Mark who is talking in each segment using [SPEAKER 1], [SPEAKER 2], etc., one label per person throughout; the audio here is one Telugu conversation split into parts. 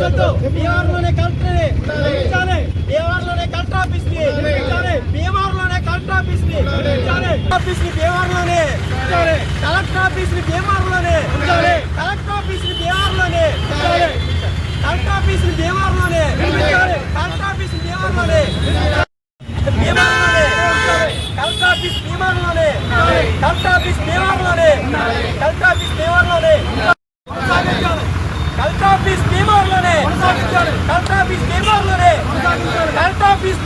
[SPEAKER 1] వద్దు బీహార్లోనే కలెక్టర్ నిర్మించాలి బీహార్లోనే కలెక్టర్ ఆఫీస్ని నిర్మించాలి బీహార్లోనే కలెక్టర్ ఆఫీస్ని నిర్మించాలి ఆఫీస్ని బీహార్లోనే కలెక్టర్ ఆఫీస్ని బీహార్లోనే కలెక్టర్ ఆఫీస్ని బీహార్లోనే కలెక్టర్ ఆఫీస్ని బీహార్లోనే కలెక్టర్ ఆఫీస్ని బీహార్లోనే కలెక్టర్ ఆఫీస్ బీహార్లోనే కలెక్టర్ ఆఫీస్ బీహార్లోనే collector office బీహార్లోనే collector office office office office office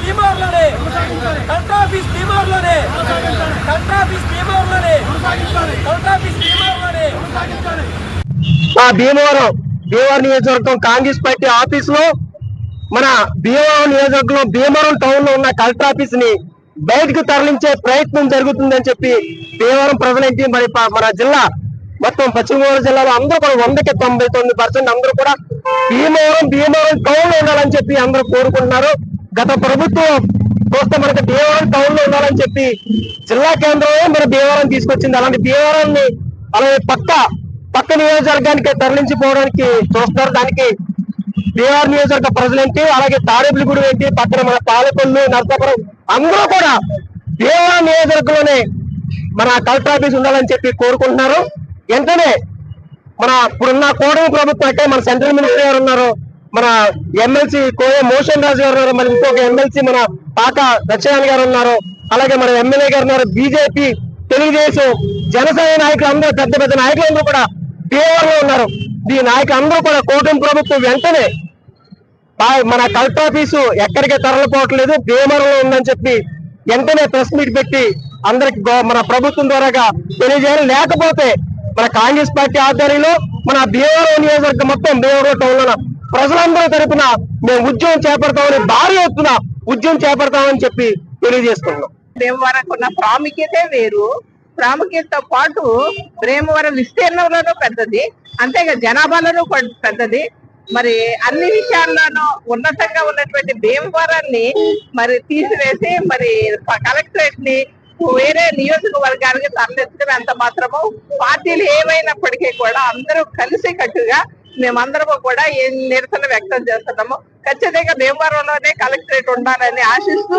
[SPEAKER 1] office
[SPEAKER 2] ఆ భీమవరం భీమవరం నియోజకవర్గం కాంగ్రెస్ పార్టీ ఆఫీస్లో మన భీమవరం నియోజకవర్గంలో భీమవరం టౌన్లో ఉన్న కలెక్టర్ ఆఫీస్ని బయటకు తరలించే ప్రయత్నం జరుగుతుందని చెప్పి భీమవరం ప్రజలేంటి మరి మన జిల్లా మొత్తం పశ్చిమ గోదావరి జిల్లాలో అందరూ కూడా వందకి తొంభై తొమ్మిది పర్సెంట్ అందరూ కూడా భీమవరం భీమవరం టౌన్లో ఉండాలని చెప్పి అందరూ కోరుకుంటున్నారు. గత ప్రభుత్వం చూస్తే మనకి భీమవరం టౌన్లో ఉండాలని చెప్పి జిల్లా కేంద్రంలో మన భీమవరం తీసుకొచ్చింది. అలాంటి భీమవరాన్ని అలాగే పక్క పక్క నియోజకవర్గానికి తరలించిపోవడానికి చూస్తారు. దానికి బీఆర్ నియోజకవర్గ ప్రజలేంటి అలాగే తాడేపులగూడెం ఏంటి? పక్కన మన పాలకొల్లు నర్సాపురం అందరూ కూడా బీహార్ నియోజకవర్గంలోనే మన కలెక్టర్ ఆఫీస్ ఉండాలని చెప్పి కోరుకుంటున్నారు. వెంటనే మన ఇప్పుడున్న కోడమి ప్రభుత్వం అంటే మన సెంట్రల్ మినిస్టర్ గారు ఉన్నారు మన ఎమ్మెల్సీ కోయ మోషన్ రాజు గారు ఉన్నారు మరి ఇంకొక ఎమ్మెల్సీ మన పాక దక్షిణాని గారు ఉన్నారు అలాగే మన ఎమ్మెల్యే గారు ఉన్నారు బీజేపీ తెలుగుదేశం జనసేన నాయకులు అందరూ పెద్ద పెద్ద నాయకులందరూ కూడా తీవ్రంగా ఉన్నారు. ఈ నాయకులందరూ కూడా కూటమి ప్రభుత్వం వెంటనే మన కలెక్టర్ ఆఫీసు ఎక్కడికి తరలిపోవట్లేదు భీమవరంలో ఉందని చెప్పి వెంటనే ప్రెస్ మీట్ పెట్టి అందరికి గో- మన ప్రభుత్వం ద్వారాగా తెలియజేయాలి. లేకపోతే మన కాంగ్రెస్ పార్టీ ఆధ్వర్యంలో మన భీమవరం నియోజకవర్గం మొత్తం భీమవరం టౌన్లో ప్రజలందరూ తరపున మేము ఉద్యమం చేపడతామని భారీ ఎత్తున ఉద్యమం చేపడతామని చెప్పి తెలియజేస్తున్నాం
[SPEAKER 3] భీమవరం ఉన్న ప్రాముఖ్యతే వేరు. ప్రాముఖ్యతతో పాటు భీమవరం విస్తీర్ణంలోనూ పెద్దది. అంతేగా జనాభాలోనూ పెద్దది. మరి అన్ని విషయాల్లోనూ ఉన్నతంగా ఉన్నటువంటి భీమవరాన్ని మరి తీసివేసి మరి కలెక్టరేట్ని వేరే నియోజకవర్గానికి తరలించడం అంత మాత్రము పార్టీలు ఏమైనప్పటికీ కూడా అందరూ కలిసి కట్టుగా మేమందరము కూడా ఈ నిరసన వ్యక్తం చేస్తున్నాము. ఖచ్చితంగా భీమవరంలోనే కలెక్టరేట్ ఉండాలని ఆశిస్తూ